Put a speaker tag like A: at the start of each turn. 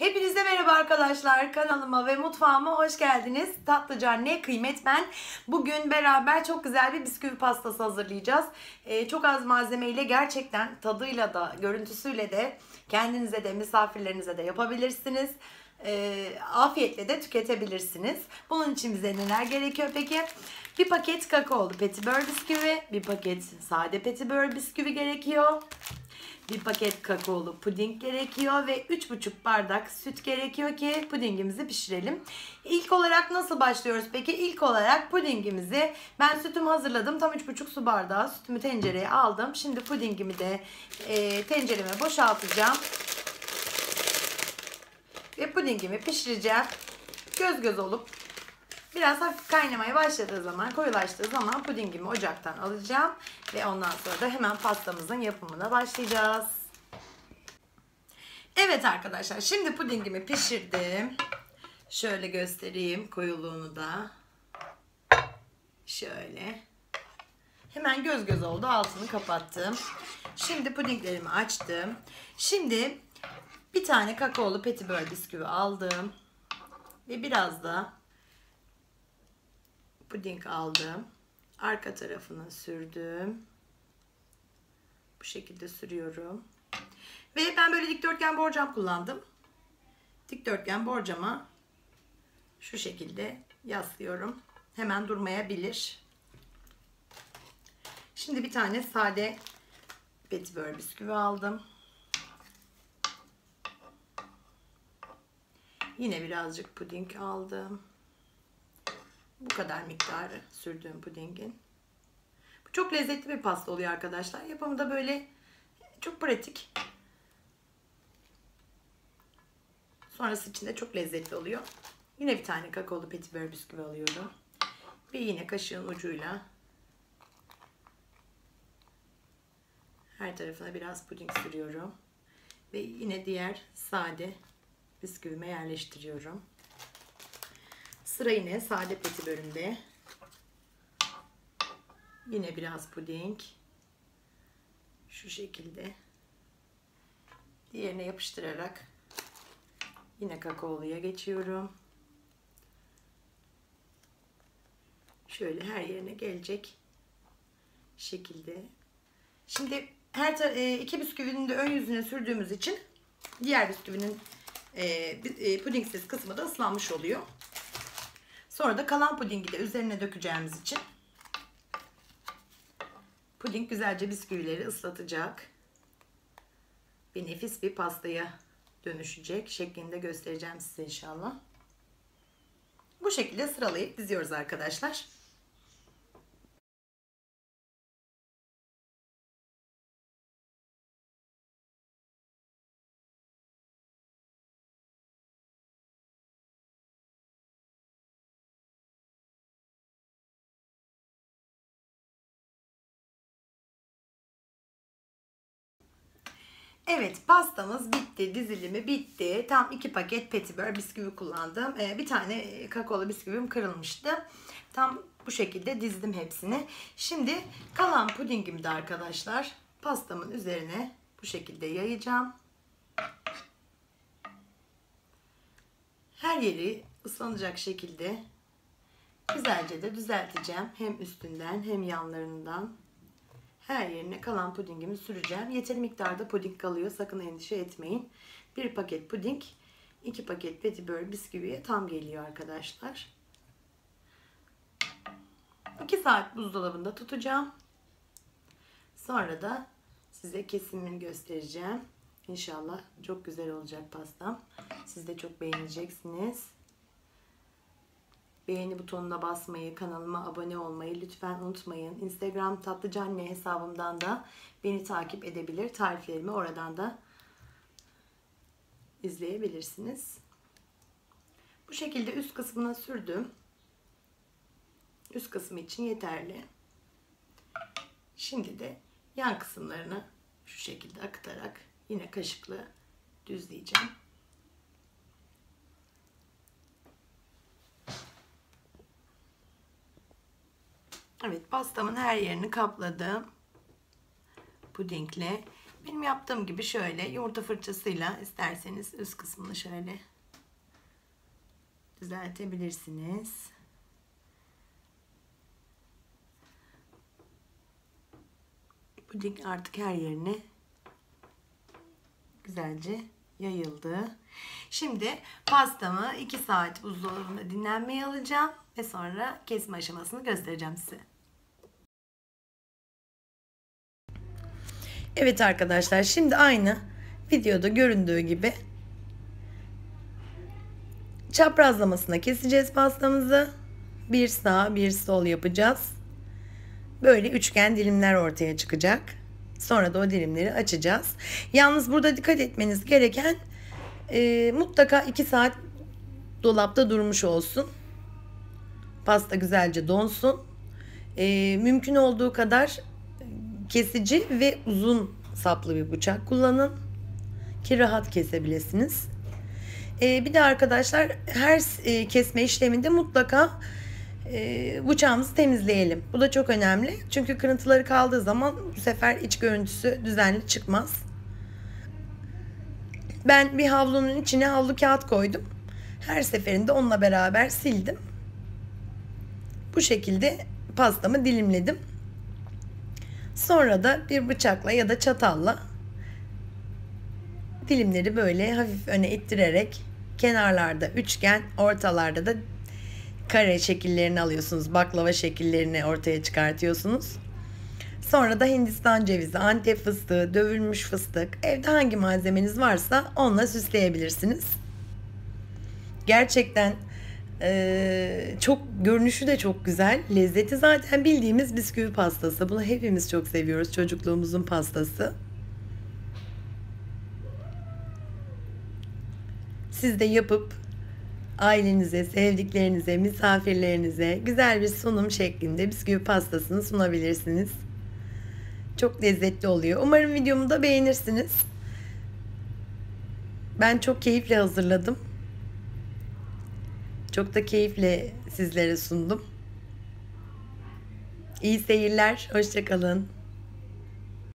A: Hepinize merhaba arkadaşlar. Kanalıma ve mutfağıma hoş geldiniz. Tatlıcan ne kıymet ben. Bugün beraber çok güzel bir bisküvi pastası hazırlayacağız. Ee, çok az malzemeyle gerçekten tadıyla da görüntüsüyle de kendinize de misafirlerinize de yapabilirsiniz. Ee, afiyetle de tüketebilirsiniz. Bunun için bize neler gerekiyor peki? Bir paket kakaolu petibör bisküvi, bir paket sade petibör bisküvi gerekiyor. Bir paket kakaolu puding gerekiyor ve 3,5 bardak süt gerekiyor ki pudingimizi pişirelim. İlk olarak nasıl başlıyoruz peki? İlk olarak pudingimizi ben sütümü hazırladım. Tam 3,5 su bardağı sütümü tencereye aldım. Şimdi pudingimi de e, tencereme boşaltacağım. Ve pudingimi pişireceğim. Göz göz olup Biraz hafif kaynamaya başladığı zaman, koyulaştığı zaman pudingimi ocaktan alacağım. Ve ondan sonra da hemen pastamızın yapımına başlayacağız. Evet arkadaşlar şimdi pudingimi pişirdim. Şöyle göstereyim koyuluğunu da. Şöyle. Hemen göz göz oldu. Altını kapattım. Şimdi pudinglerimi açtım. Şimdi bir tane kakaolu petibör bisküvi aldım. Ve biraz da puding aldım. Arka tarafına sürdüm. Bu şekilde sürüyorum. Ve ben böyle dikdörtgen borcam kullandım. Dikdörtgen borcama şu şekilde yaslıyorum. Hemen durmayabilir. Şimdi bir tane sade petibör bisküvi aldım. Yine birazcık puding aldım. Bu kadar miktarı sürdüğüm pudingin. Bu çok lezzetli bir pasta oluyor arkadaşlar. Yapımı da böyle çok pratik. Sonrası için de çok lezzetli oluyor. Yine bir tane kakaolu petibör bisküvi alıyorum. Ve yine kaşığın ucuyla her tarafına biraz puding sürüyorum. Ve yine diğer sade bisküvime yerleştiriyorum. Sıra yine sade petibörümde. Yine biraz puding. Şu şekilde. Diğerine yapıştırarak yine kakaoluya geçiyorum. Şöyle her yerine gelecek şekilde. Şimdi her e, iki bisküvinin de ön yüzüne sürdüğümüz için diğer bisküvinin e, e, pudingsiz kısmı da ıslanmış oluyor. Sonra da kalan pudingi de üzerine dökeceğimiz için puding güzelce bisküvileri ıslatacak. Bir nefis bir pastaya dönüşecek şeklinde göstereceğim size inşallah. Bu şekilde sıralayıp diziyoruz arkadaşlar. Evet pastamız bitti. Dizilimi bitti. Tam iki paket petibör bisküvi kullandım. Ee, bir tane kakaolu bisküvim kırılmıştı. Tam bu şekilde dizdim hepsini. Şimdi kalan pudingimi de arkadaşlar pastamın üzerine bu şekilde yayacağım. Her yeri ıslanacak şekilde güzelce de düzelteceğim. Hem üstünden hem yanlarından her yerine kalan pudingimi süreceğim. Yeteri miktarda puding kalıyor. Sakın endişe etmeyin. Bir paket puding, iki paket petibör bisküviye tam geliyor arkadaşlar. 2 saat buzdolabında tutacağım. Sonra da size kesimini göstereceğim. İnşallah çok güzel olacak pastam. Siz de çok beğeneceksiniz. Beğeni butonuna basmayı, kanalıma abone olmayı lütfen unutmayın. Instagram tatlıcanne hesabımdan da beni takip edebilir. Tariflerimi oradan da izleyebilirsiniz. Bu şekilde üst kısmına sürdüm. Üst kısmı için yeterli. Şimdi de yan kısımlarını şu şekilde akıtarak yine kaşıkla düzleyeceğim. Evet pastamın her yerini kapladım. Pudingle. Benim yaptığım gibi şöyle yumurta fırçasıyla isterseniz üst kısmını şöyle düzeltebilirsiniz. Puding artık her yerine güzelce yayıldı. Şimdi pastamı 2 saat buzdolabında dinlenmeye alacağım ve sonra kesme aşamasını göstereceğim size. Evet arkadaşlar şimdi aynı videoda göründüğü gibi çaprazlamasına keseceğiz pastamızı. Bir sağ bir sol yapacağız. Böyle üçgen dilimler ortaya çıkacak. Sonra da o dilimleri açacağız. Yalnız burada dikkat etmeniz gereken e, mutlaka 2 saat dolapta durmuş olsun. Pasta güzelce donsun. E, mümkün olduğu kadar kesici ve uzun saplı bir bıçak kullanın ki rahat kesebilirsiniz. E, bir de arkadaşlar her e, kesme işleminde mutlaka bıçağımızı temizleyelim. Bu da çok önemli. Çünkü kırıntıları kaldığı zaman bu sefer iç görüntüsü düzenli çıkmaz. Ben bir havlunun içine havlu kağıt koydum. Her seferinde onunla beraber sildim. Bu şekilde pastamı dilimledim. Sonra da bir bıçakla ya da çatalla dilimleri böyle hafif öne ittirerek kenarlarda üçgen, ortalarda da kare şekillerini alıyorsunuz. Baklava şekillerini ortaya çıkartıyorsunuz. Sonra da Hindistan cevizi, antep fıstığı, dövülmüş fıstık, evde hangi malzemeniz varsa onunla süsleyebilirsiniz. Gerçekten ee, çok görünüşü de çok güzel. Lezzeti zaten bildiğimiz bisküvi pastası. Bunu hepimiz çok seviyoruz. Çocukluğumuzun pastası. Siz de yapıp ailenize, sevdiklerinize, misafirlerinize güzel bir sunum şeklinde bisküvi pastasını sunabilirsiniz. Çok lezzetli oluyor. Umarım videomu da beğenirsiniz. Ben çok keyifle hazırladım. Çok da keyifle sizlere sundum. İyi seyirler. Hoşçakalın.